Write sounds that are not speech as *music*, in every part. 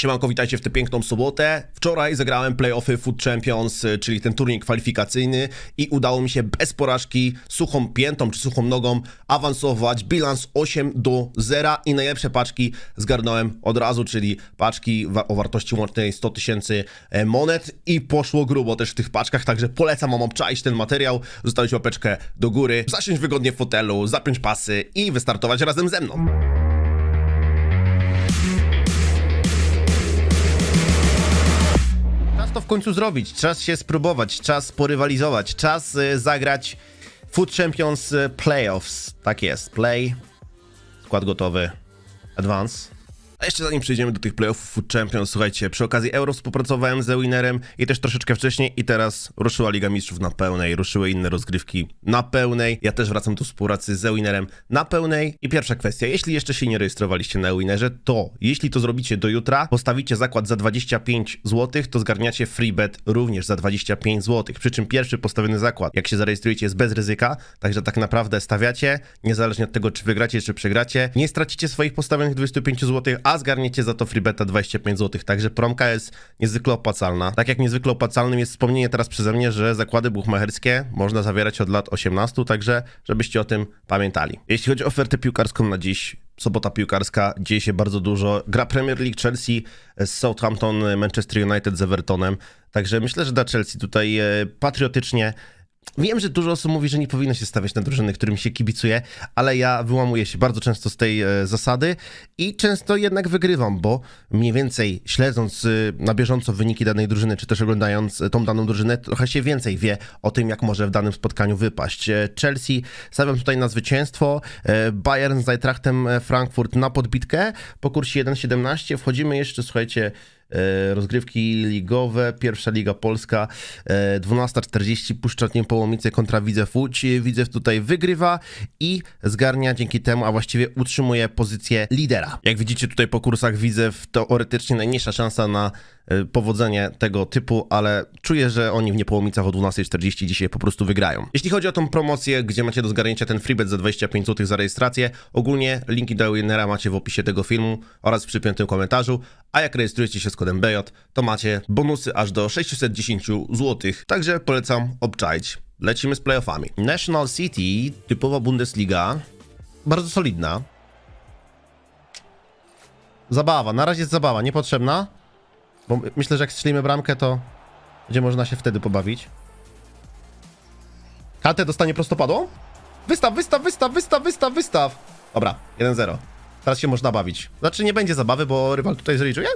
Siemanko, witajcie w tę piękną sobotę. Wczoraj zagrałem playoffy Food Champions, y, czyli ten turniej kwalifikacyjny i udało mi się bez porażki, suchą piętą czy suchą nogą awansować. Bilans 8 do 0 i najlepsze paczki zgarnąłem od razu, czyli paczki o wartości łącznej 100 tysięcy e, monet i poszło grubo też w tych paczkach, także polecam wam obczaić ten materiał, zostawić łapeczkę do góry, zasiąść wygodnie w fotelu, zapiąć pasy i wystartować razem ze mną. To w końcu zrobić, czas się spróbować, czas porywalizować, czas y, zagrać Food Champions y, Playoffs. Tak jest, play, skład gotowy, advance. A jeszcze zanim przejdziemy do tych playoffów Food Champions, słuchajcie, przy okazji Euro współpracowałem z Winnerem i też troszeczkę wcześniej i teraz ruszyła Liga Mistrzów na pełnej, ruszyły inne rozgrywki na pełnej. Ja też wracam do współpracy z Winnerem na pełnej. I pierwsza kwestia, jeśli jeszcze się nie rejestrowaliście na Winnerze, to jeśli to zrobicie do jutra, postawicie zakład za 25 zł, to zgarniacie free bet również za 25 zł. Przy czym pierwszy postawiony zakład, jak się zarejestrujecie, jest bez ryzyka, także tak naprawdę stawiacie, niezależnie od tego, czy wygracie, czy przegracie, nie stracicie swoich postawionych 25 zł, zgarniecie za to free beta 25 zł. Także promka jest niezwykle opłacalna. Tak jak niezwykle opłacalnym jest wspomnienie teraz przeze mnie, że zakłady buchmacherskie można zawierać od lat 18, także żebyście o tym pamiętali. Jeśli chodzi o ofertę piłkarską na dziś, sobota piłkarska, dzieje się bardzo dużo. Gra Premier League Chelsea z Southampton, Manchester United z Evertonem. Także myślę, że dla Chelsea tutaj e, patriotycznie Wiem, że dużo osób mówi, że nie powinno się stawiać na drużyny, którym się kibicuje, ale ja wyłamuję się bardzo często z tej e, zasady i często jednak wygrywam, bo mniej więcej śledząc e, na bieżąco wyniki danej drużyny, czy też oglądając e, tą daną drużynę, trochę się więcej wie o tym, jak może w danym spotkaniu wypaść. E, Chelsea stawiam tutaj na zwycięstwo, Bayern z Eintrachtem Frankfurt na podbitkę po kursie 1,17. Wchodzimy jeszcze, słuchajcie, rozgrywki ligowe, pierwsza liga polska, e, 12.40, Puszczotnie Połomice kontra Widzew Łódź. Widzew tutaj wygrywa i zgarnia dzięki temu, a właściwie utrzymuje pozycję lidera. Jak widzicie tutaj po kursach Widzew, teoretycznie najmniejsza szansa na e, powodzenie tego typu, ale czuję, że oni w Niepołomicach o 12.40 dzisiaj po prostu wygrają. Jeśli chodzi o tą promocję, gdzie macie do zgarnięcia ten freebet za 25 zł za rejestrację, ogólnie linki do Winnera macie w opisie tego filmu oraz w przypiętym komentarzu, a jak rejestrujecie się z kodem BJ, to macie bonusy aż do 610 zł, także polecam obczaić. Lecimy z playoffami. National City, typowa Bundesliga, bardzo solidna. Zabawa, na razie jest zabawa, niepotrzebna, bo my- myślę, że jak strzelimy bramkę, to będzie można się wtedy pobawić. Kante dostanie prostopadło? Wystaw, wystaw, wystaw, wystaw, wystaw, wystaw. Dobra, 1-0. Teraz się można bawić. Znaczy nie będzie zabawy, bo rywal tutaj zrealizuje?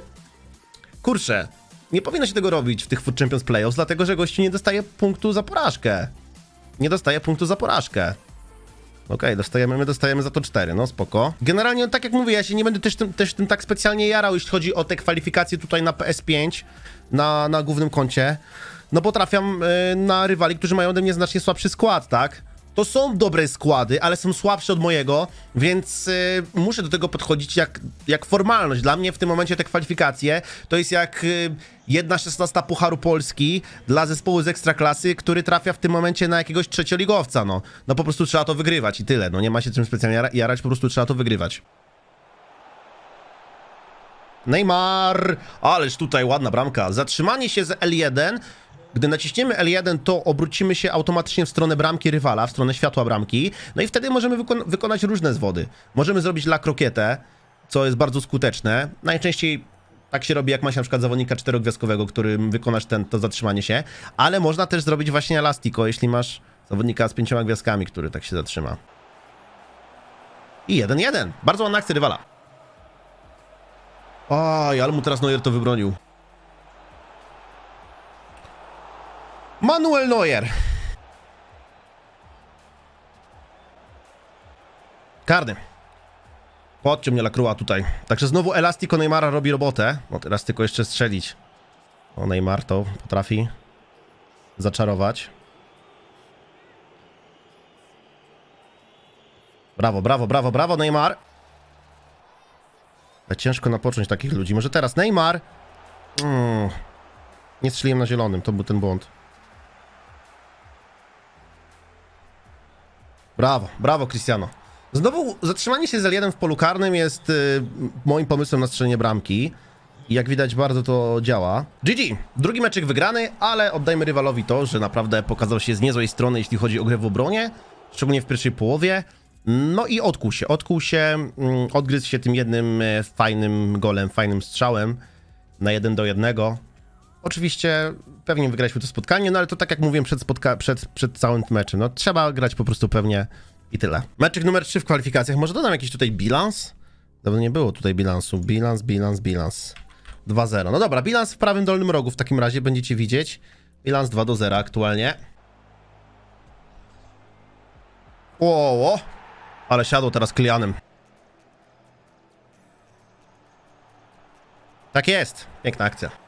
Kurczę, nie powinno się tego robić w tych Food Champions Playoffs, dlatego że gościu nie dostaje punktu za porażkę. Nie dostaje punktu za porażkę. Okej, dostajemy, my dostajemy za to 4, no spoko. Generalnie, tak jak mówię, ja się nie będę też tym, też tym tak specjalnie jarał, jeśli chodzi o te kwalifikacje tutaj na PS5, na, na głównym koncie. No bo trafiam y, na rywali, którzy mają ode mnie znacznie słabszy skład, tak? To są dobre składy, ale są słabsze od mojego, więc y, muszę do tego podchodzić jak, jak formalność. Dla mnie w tym momencie te kwalifikacje to jest jak y, jedna szesnasta Pucharu Polski dla zespołu z Ekstraklasy, który trafia w tym momencie na jakiegoś trzecioligowca, no. No po prostu trzeba to wygrywać i tyle, no nie ma się czym specjalnie jara- jarać, po prostu trzeba to wygrywać. Neymar! Ależ tutaj ładna bramka. Zatrzymanie się z L1. Gdy naciśniemy L1, to obrócimy się automatycznie w stronę bramki rywala, w stronę światła bramki. No i wtedy możemy wykon- wykonać różne zwody. Możemy zrobić la croquetę, co jest bardzo skuteczne. Najczęściej tak się robi, jak ma się na przykład zawodnika czterogwiazdkowego, którym wykonasz ten, to zatrzymanie się. Ale można też zrobić właśnie elastico, jeśli masz zawodnika z pięcioma gwiazdkami, który tak się zatrzyma. I 1-1. Bardzo ładna akcja rywala. Oj, ale mu teraz Neuer to wybronił. Manuel Neuer. Karny. Chodźcie mnie Lacroix tutaj. Także znowu Elastico Neymara robi robotę. No teraz tylko jeszcze strzelić. O, Neymar to potrafi zaczarować. Brawo, brawo, brawo, brawo Neymar. Ale ciężko napocząć takich ludzi. Może teraz Neymar? Mm. Nie strzeliłem na zielonym, to był ten błąd. Brawo, brawo Cristiano. Znowu zatrzymanie się z L1 w polu karnym jest y, moim pomysłem na strzelenie bramki. i jak widać bardzo to działa. GG, drugi meczek wygrany, ale oddajmy rywalowi to, że naprawdę pokazał się z niezłej strony, jeśli chodzi o grę w obronie, szczególnie w pierwszej połowie. No i odkuł się, odkuł się, mm, odgryzł się tym jednym e, fajnym golem, fajnym strzałem na jeden do jednego. Oczywiście pewnie wygraliśmy to spotkanie, no ale to tak jak mówiłem przed, spotka- przed, przed całym meczem, no trzeba grać po prostu pewnie i tyle. Meczek numer 3 w kwalifikacjach, może dodam jakiś tutaj bilans? Dawno nie było tutaj bilansu, bilans, bilans, bilans. 2-0, no dobra, bilans w prawym dolnym rogu w takim razie będziecie widzieć. Bilans 2 do 0 aktualnie. O, o, ale siadło teraz Klianem. Tak jest, piękna akcja.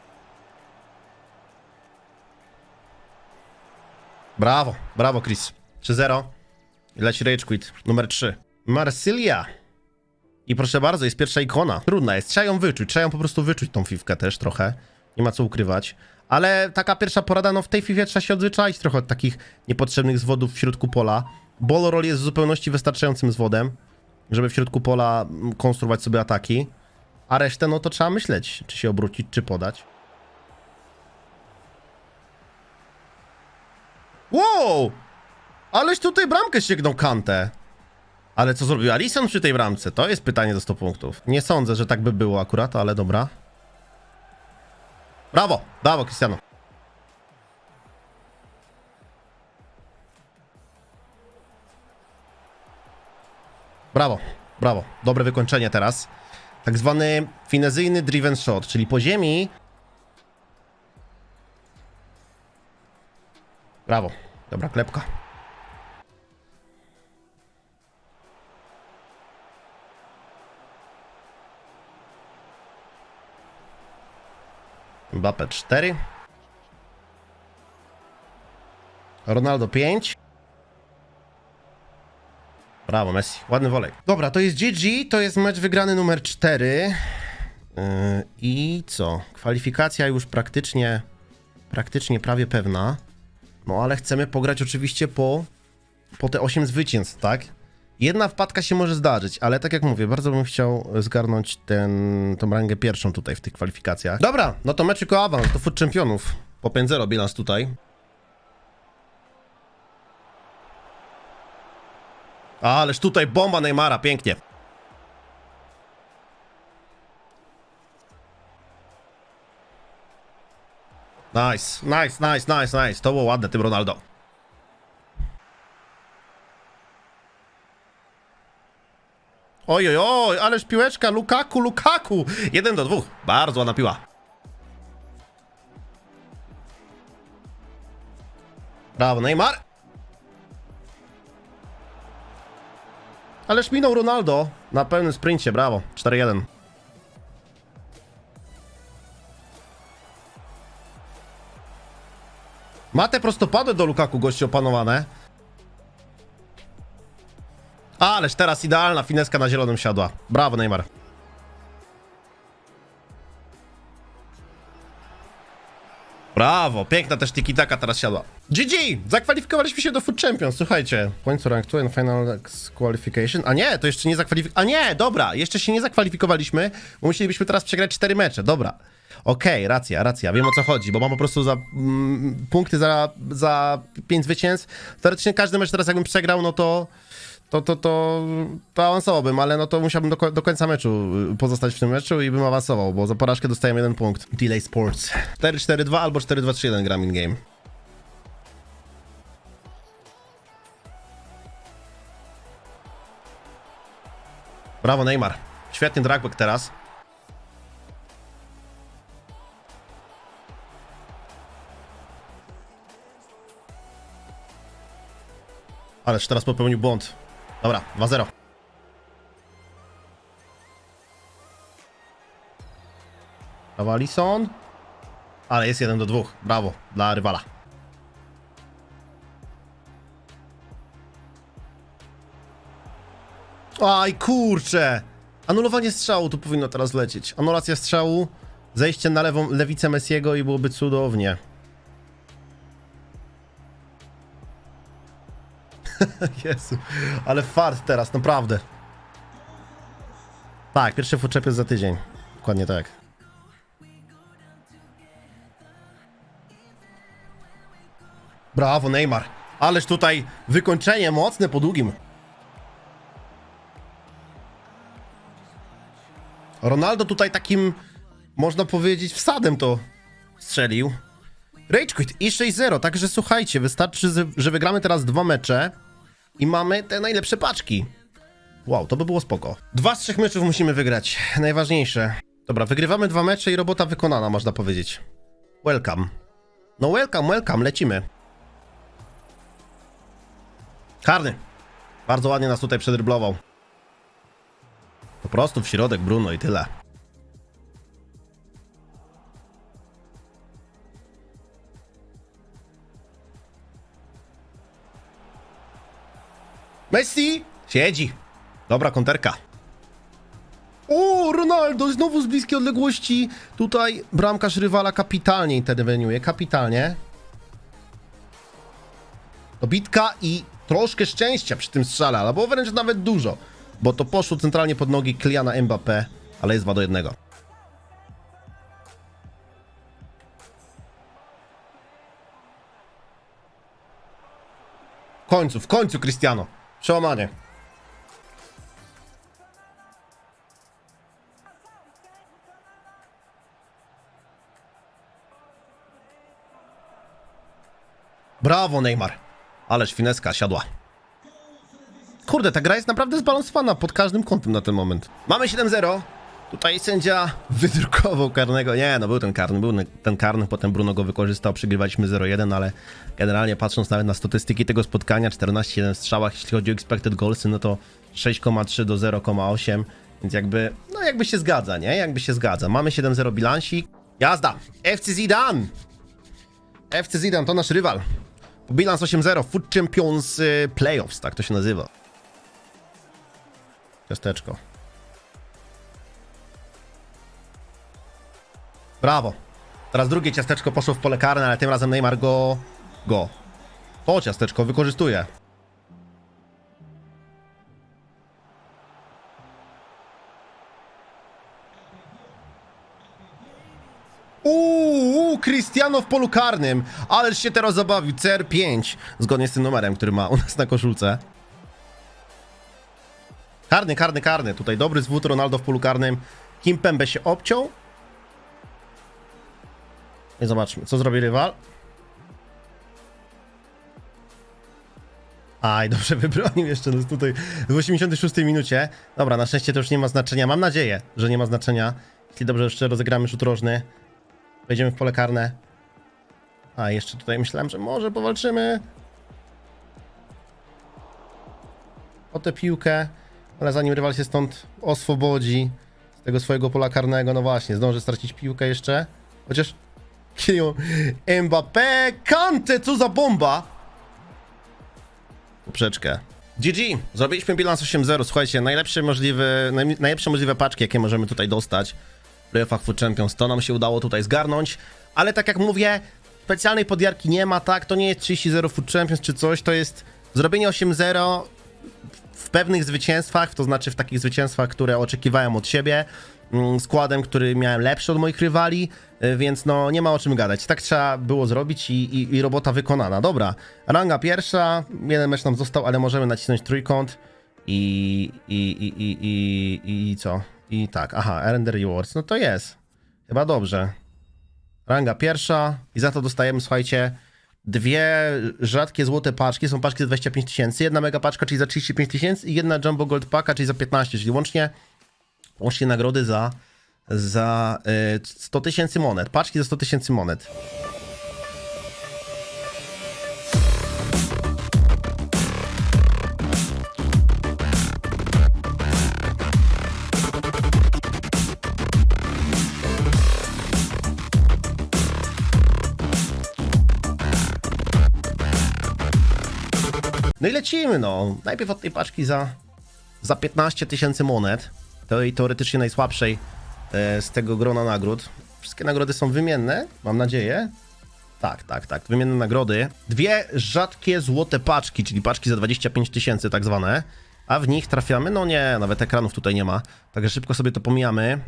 Brawo, brawo Chris. 3-0. I Leci Rage Quit. Numer 3. Marsylia. I proszę bardzo, jest pierwsza ikona. Trudna jest, trzeba ją wyczuć, trzeba ją po prostu wyczuć tą fifkę też trochę. Nie ma co ukrywać. Ale taka pierwsza porada, no w tej fifie trzeba się odzwyczaić trochę od takich niepotrzebnych zwodów w środku pola. Ball roll jest w zupełności wystarczającym zwodem, żeby w środku pola konstruować sobie ataki. A resztę, no to trzeba myśleć, czy się obrócić, czy podać. Wow! Aleś tutaj bramkę sięgnął Kantę. Ale co zrobił Alisson przy tej bramce? To jest pytanie do 100 punktów. Nie sądzę, że tak by było akurat, ale dobra. Brawo! Brawo, Cristiano. Brawo, brawo. Dobre wykończenie teraz. Tak zwany finezyjny driven shot, czyli po ziemi. Brawo. Dobra klepka. Mbappe 4. Ronaldo 5. Brawo, Messi. Ładny wolej. Dobra, to jest GG, to jest mecz wygrany numer 4. Yy, I co? Kwalifikacja już praktycznie, praktycznie prawie pewna. No ale chcemy pograć oczywiście po, po te 8 zwycięstw, tak? Jedna wpadka się może zdarzyć, ale tak jak mówię, bardzo bym chciał zgarnąć ten, tą rangę pierwszą tutaj w tych kwalifikacjach. Dobra, no to mecz o awans, to Foot Czempionów. Po 5-0 bilans tutaj. Ależ tutaj bomba Neymara, pięknie. Nice, nice, nice, nice, nice. To było ładne, tym Ronaldo. Oj, oj, oj, ależ piłeczka, Lukaku, Lukaku. Jeden do dwóch. Bardzo ładna piła. Brawo, Neymar. Ależ minął Ronaldo na pełnym sprincie, brawo. 4-1. Ma te prostopady do Lukaku, goście opanowane. Ależ teraz idealna fineska na zielonym siadła. Brawo, Neymar. Brawo, piękna też tiki-taka teraz siadła. GG! Zakwalifikowaliśmy się do Food Champions, słuchajcie. Points rank 2 and final qualification. A nie, to jeszcze nie zakwalifikowaliśmy. A nie, dobra, jeszcze się nie zakwalifikowaliśmy, bo musielibyśmy teraz przegrać 4 mecze, dobra. Okej, racja, racja, wiem o co chodzi, bo mam po prostu za mm, punkty za, za 5 zwycięstw. Teoretycznie każdy mecz teraz jakbym przegrał, no to to, to, to, to awansowałbym, ale no to musiałbym do, ko- do końca meczu y, pozostać w tym meczu i bym awansował, bo za porażkę dostałem jeden punkt. Delay Sports. 4-4-2 albo 4-2-3-1 gram in game. Brawo Neymar. Świetny dragback teraz. Ależ teraz popełnił błąd. Dobra, 2-0. Brawo Alisson. Ale jest 1 do 2. Brawo dla rywala. Aj, kurczę! Anulowanie strzału tu powinno teraz lecieć. Anulacja strzału, zejście na lewą, lewicę Messiego i byłoby cudownie. *laughs* Jezu, ale fart teraz, naprawdę. Tak, pierwszy futrzep jest za tydzień. Dokładnie tak. Brawo, Neymar. Ależ tutaj wykończenie mocne po długim. Ronaldo tutaj takim, można powiedzieć, wsadem to strzelił. Rage Quit i 6-0, także słuchajcie, wystarczy, że wygramy teraz dwa mecze i mamy te najlepsze paczki. Wow, to by było spoko. Dwa z trzech meczów musimy wygrać, najważniejsze. Dobra, wygrywamy dwa mecze i robota wykonana, można powiedzieć. Welcome. No welcome, welcome, lecimy. Karny. Bardzo ładnie nas tutaj przedryblował. Po prostu w środek Bruno i tyle. Messi! Siedzi. Dobra konterka. O, Ronaldo znowu z bliskiej odległości. Tutaj bramkarz rywala kapitalnie interweniuje, kapitalnie. Dobitka i troszkę szczęścia przy tym strzale, albo wręcz nawet dużo, bo to poszło centralnie pod nogi Kyliana Mbappé, ale jest 2 do 1. W końcu, w końcu Cristiano. Przełamanie. Brawo, Neymar. Ależ fineska siadła. Kurde, ta gra jest naprawdę zbalansowana pod każdym kątem na ten moment. Mamy 7-0. Tutaj sędzia wydrukował karnego. Nie, no był ten karny, był ten karny, potem Bruno go wykorzystał, przygrywaliśmy 0-1, ale generalnie patrząc nawet na statystyki tego spotkania, 14-1 w strzałach, jeśli chodzi o expected goalsy, no to 6,3 do 0,8, więc jakby, no jakby się zgadza, nie? Jakby się zgadza. Mamy 7-0 bilansik. Jazda! FC Zidane! FC Zidane to nasz rywal. Bilans 8-0, Food Champions y, Playoffs, tak to się nazywa. Ciasteczko. Brawo. Teraz drugie ciasteczko poszło w pole karne, ale tym razem Neymar go... go. To ciasteczko wykorzystuje. Uuu, Cristiano w polu karnym. Ależ się teraz zabawił. CR5. Zgodnie z tym numerem, który ma u nas na koszulce. Karny, karny, karny. Tutaj dobry zwód Ronaldo w polu karnym. Kim Pembe się obciął. I zobaczmy, co zrobi rywal. Aj, dobrze wybronił jeszcze nas tutaj w 86 minucie. Dobra, na szczęście to już nie ma znaczenia. Mam nadzieję, że nie ma znaczenia. Jeśli dobrze jeszcze rozegramy rzut rożny. Wejdziemy w pole karne. A, jeszcze tutaj myślałem, że może powalczymy. O tę piłkę. Ale zanim rywal się stąd oswobodzi z tego swojego pola karnego, no właśnie, zdąży stracić piłkę jeszcze. Chociaż Kylian Mbappé, Kante, co za bomba! Poprzeczkę. GG, zrobiliśmy bilans 8-0. Słuchajcie, najlepsze możliwe, naj, najlepsze możliwe paczki, jakie możemy tutaj dostać w playoffach Food Champions. To nam się udało tutaj zgarnąć, ale tak jak mówię, specjalnej podjarki nie ma, tak? To nie jest 30-0 Food Champions czy coś, to jest zrobienie 8-0 w pewnych zwycięstwach, to znaczy w takich zwycięstwach, które oczekiwałem od siebie, mm, składem, który miałem lepszy od moich rywali, y, więc no nie ma o czym gadać. Tak trzeba było zrobić i, i, i robota wykonana. Dobra, ranga pierwsza, jeden mecz nam został, ale możemy nacisnąć trójkąt i, i, i, i, i, i co? I tak, aha, Render Rewards, no to jest. Chyba dobrze. Ranga pierwsza i za to dostajemy, słuchajcie, dwie rzadkie złote paczki, są paczki za 25 tysięcy, jedna mega paczka, czyli za 35 tysięcy i jedna Jumbo Gold Packa, czyli za 15, czyli łącznie, łącznie nagrody za, za y, 100 tysięcy monet, paczki za 100 tysięcy monet. No i lecimy, no. Najpierw od tej paczki za, za 15 tysięcy monet, tej teoretycznie najsłabszej e, z tego grona nagród. Wszystkie nagrody są wymienne, mam nadzieję. Tak, tak, tak, wymienne nagrody. Dwie rzadkie złote paczki, czyli paczki za 25 tysięcy tak zwane, a w nich trafiamy, no nie, nawet ekranów tutaj nie ma, także szybko sobie to pomijamy.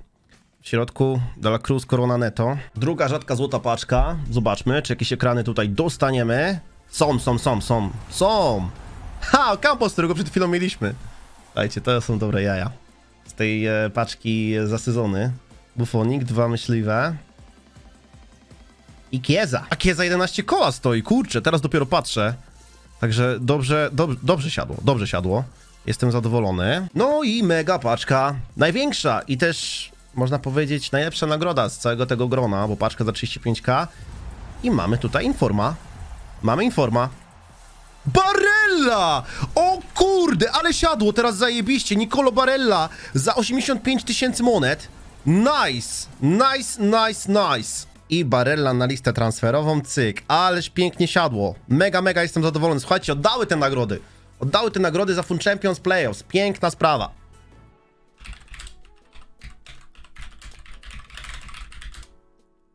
W środku Dela Cruz Corona Netto. Druga rzadka złota paczka. Zobaczmy, czy jakieś ekrany tutaj dostaniemy. Są, są, są, są, są. Ha, Campos, którego przed chwilą mieliśmy. Słuchajcie, to są dobre jaja. Z tej e, paczki za sezony. Bufonik, dwa myśliwe. I Kieza. A Kieza 11 koła stoi, kurczę, teraz dopiero patrzę. Także dobrze, dobrze, dobrze siadło, dobrze siadło. Jestem zadowolony. No i mega paczka. Największa i też można powiedzieć najlepsza nagroda z całego tego grona, bo paczka za 35k. I mamy tutaj informa. Mamy informa. Barella! O kurde, ale siadło teraz zajebiście. Nicolo Barella za 85 tysięcy monet. Nice, nice, nice, nice. I Barella na listę transferową, cyk. Ależ pięknie siadło. Mega, mega jestem zadowolony. Słuchajcie, oddały te nagrody. Oddały te nagrody za Fun Champions Playoffs. Piękna sprawa.